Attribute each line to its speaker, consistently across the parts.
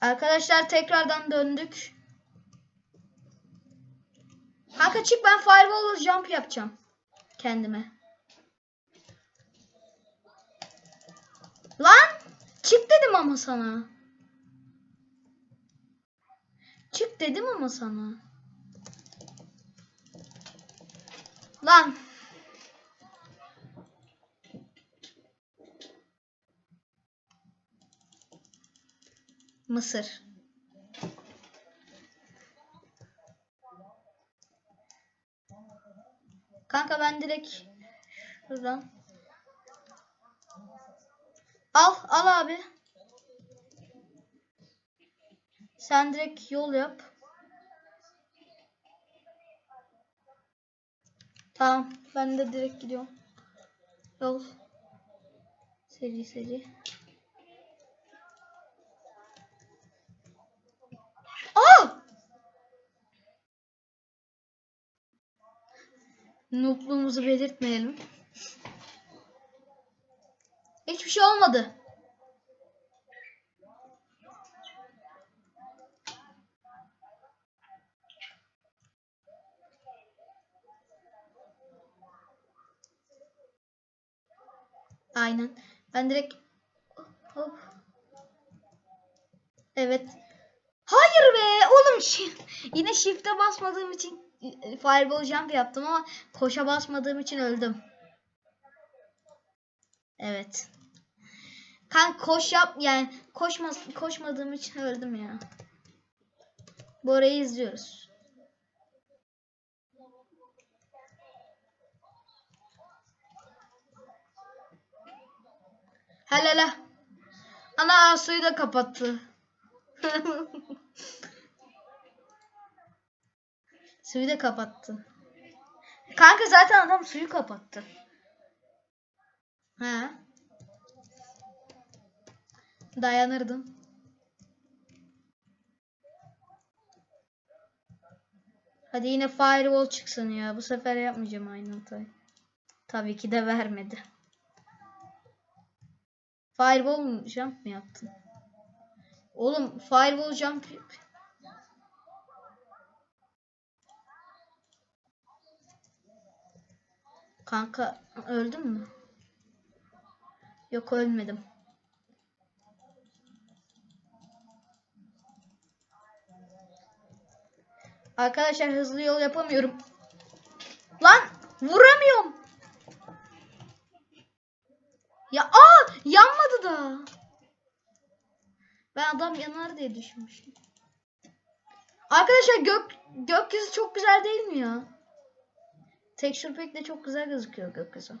Speaker 1: Arkadaşlar tekrardan döndük. Kanka çık ben fireball jump yapacağım. Kendime. Lan çık dedim ama sana. Çık dedim ama sana. Lan. Mısır. Kanka ben direkt şuradan. Al, al abi. Sen direkt yol yap. Tamam, ben de direkt gidiyorum. Yol. Seri seri. Aa! Noobluğumuzu belirtmeyelim. Hiçbir şey olmadı. Aynen. Ben direkt Hop. Evet. Hayır be oğlum yine shift'e basmadığım için fireball jump yaptım ama koşa basmadığım için öldüm. Evet. Kan koş yap yani koşma koşmadığım için öldüm ya. Bu arayı izliyoruz. Helala. Ana suyu da kapattı. suyu da kapattı. Kanka zaten adam suyu kapattı. Ha? Dayanırdım. Hadi yine firewall çıksın ya. Bu sefer yapmayacağım aynı hatayı. Tabii ki de vermedi. Fireball jump mı yaptın? Oğlum fireball jump Kanka öldün mü? Yok ölmedim. Arkadaşlar hızlı yol yapamıyorum. Lan vuramıyorum. Ya aa yanmadı da. Ben adam yanar diye düşünmüştüm. Arkadaşlar gök gökyüzü çok güzel değil mi ya? Texture pack de çok güzel gözüküyor gökyüzü.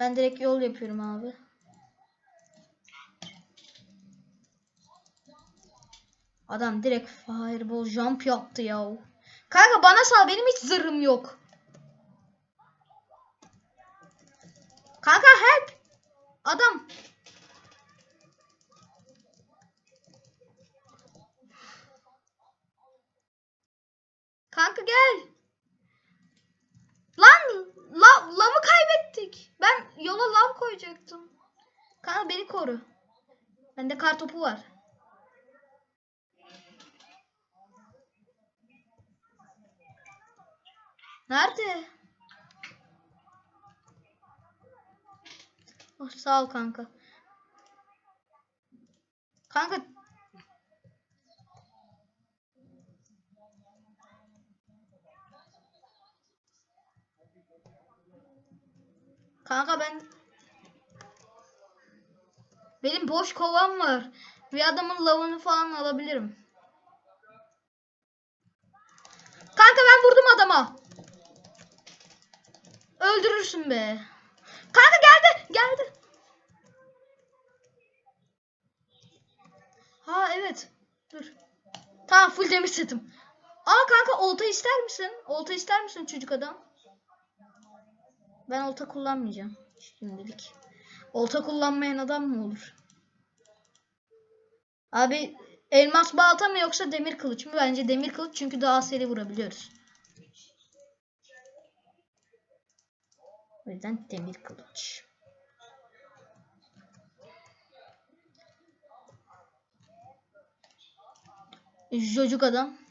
Speaker 1: Ben direkt yol yapıyorum abi. Adam direkt fireball jump yaptı ya. Kanka bana sal benim hiç zırhım yok. Kanka help. Adam. Kanka gel. Lan la, lavı kaybettik. Ben yola lav koyacaktım. Kanka beni koru. Bende kar topu var. Nerede? Oh, sağ ol kanka. Kanka Kanka ben benim boş kovam var. Bir adamın lavını falan alabilirim. Kanka ben vurdum adama. Öldürürsün be. Kanka geldi, geldi. Ha evet. Dur. Tamam full demir setim. Aa kanka olta ister misin? Olta ister misin çocuk adam? Ben olta kullanmayacağım şimdilik. Olta kullanmayan adam mı olur? Abi elmas balta mı yoksa demir kılıç mı? Bence demir kılıç çünkü daha seri vurabiliyoruz. O yüzden demir kılıç. Çocuk adam.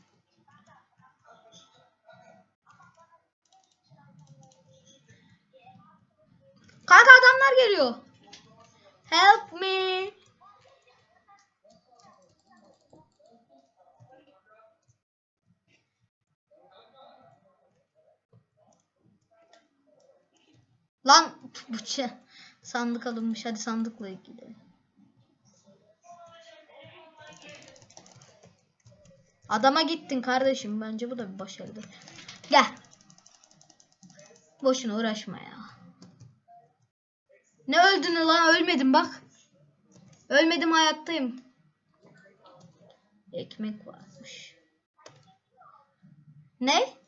Speaker 1: Lan bıçı. Sandık alınmış. Hadi sandıkla gidelim. Adama gittin kardeşim. Bence bu da bir başarıdır. Gel. Boşuna uğraşma ya. Ne öldün lan? Ölmedim bak. Ölmedim hayattayım. Ekmek varmış. Ne?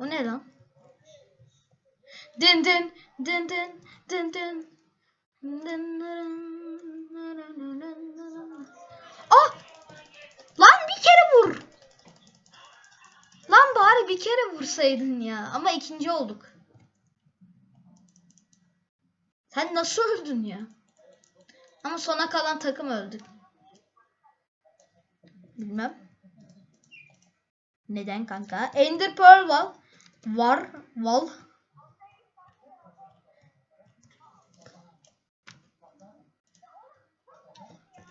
Speaker 1: O ne lan? Dın dın dın dın dın dın. Ah! Lan bir kere vur. Lan bari bir kere vursaydın ya. Ama ikinci olduk. Sen nasıl öldün ya? Ama sona kalan takım öldü. Bilmem. Neden kanka? Ender Pearl var. Var. Val.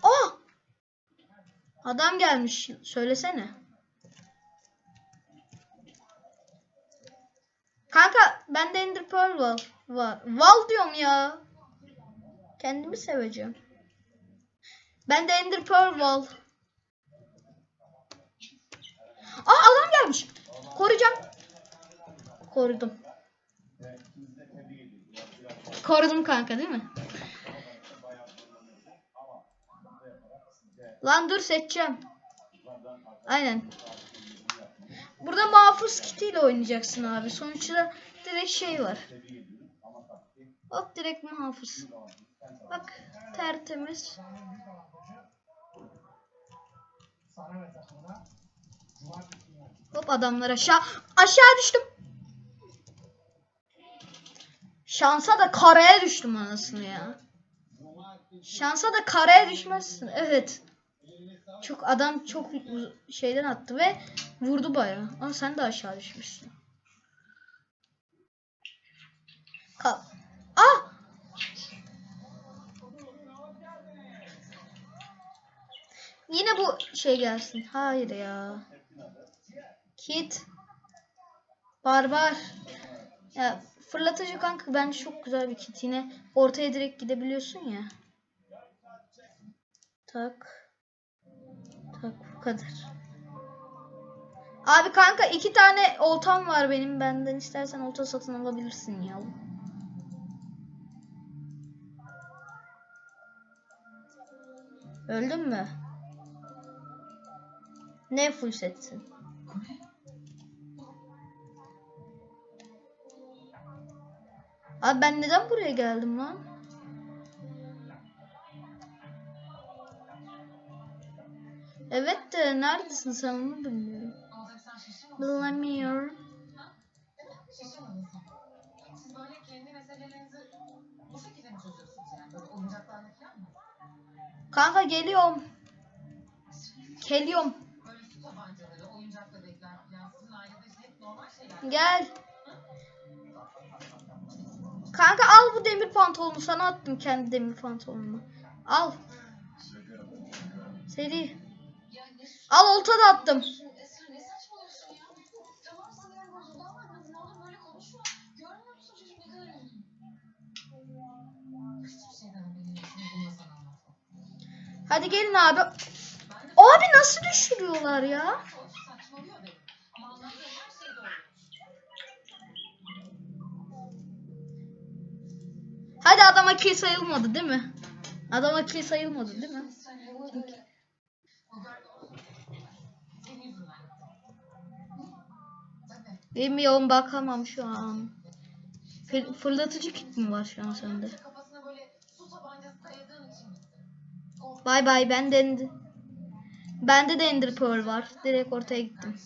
Speaker 1: Oh! Adam gelmiş. Söylesene. Kanka bende Ender Pearl var. Val diyorum ya. Kendimi seveceğim. Bende Ender Pearl var. Aa adam gelmiş. Koruyacağım. Korudum. Korudum kanka değil mi? Lan dur seçeceğim. Aynen. Burada mahfuz kitiyle oynayacaksın abi. Sonuçta direkt şey var. Hop direkt mahfuz. Bak tertemiz. Hop adamlar aşağı aşağı düştüm. Şansa da karaya düştüm anasını ya. Şansa da karaya düşmezsin. Evet. Çok adam çok şeyden attı ve vurdu bayağı. Ama sen de aşağı düşmüşsün. Kal. Ah! Yine bu şey gelsin. Hayır ya. Kit. Barbar. Ya fırlatıcı kanka bence çok güzel bir kit. Yine ortaya direkt gidebiliyorsun ya. Tak. Tak bu kadar. Abi kanka iki tane oltam var benim benden istersen olta satın alabilirsin ya. Öldün mü? Ne full setsin? Abi ben neden buraya geldim lan? Evet de neredesin sen onu bilmiyorum. Bilemiyorum.
Speaker 2: Şaşırmadın sen. Siz böyle kendi meselelerinizi bu şekilde mi çözüyorsunuz yani? Böyle oyuncaklarla falan mı?
Speaker 1: Kanka geliyorum. Geliyorum.
Speaker 2: Böyle su tabancaları, oyuncak bebekler falan sizin ailede işte hep normal şeyler.
Speaker 1: Gel. Kanka al bu demir pantolonu sana attım kendi demir pantolonumu. Al. Seri.
Speaker 2: Ya
Speaker 1: Al olta da attım.
Speaker 2: şu Esra ne saçmalıyorsun ya? Tamam sinirim
Speaker 1: Hadi adama kill sayılmadı değil mi? Adama kill sayılmadı değil mi? Bilmiyorum bakamam şu an. Fır- fırlatıcı kit mi var şu an sende? Bay bay ben de Bende de Ender Pearl var. Direkt ortaya gittim.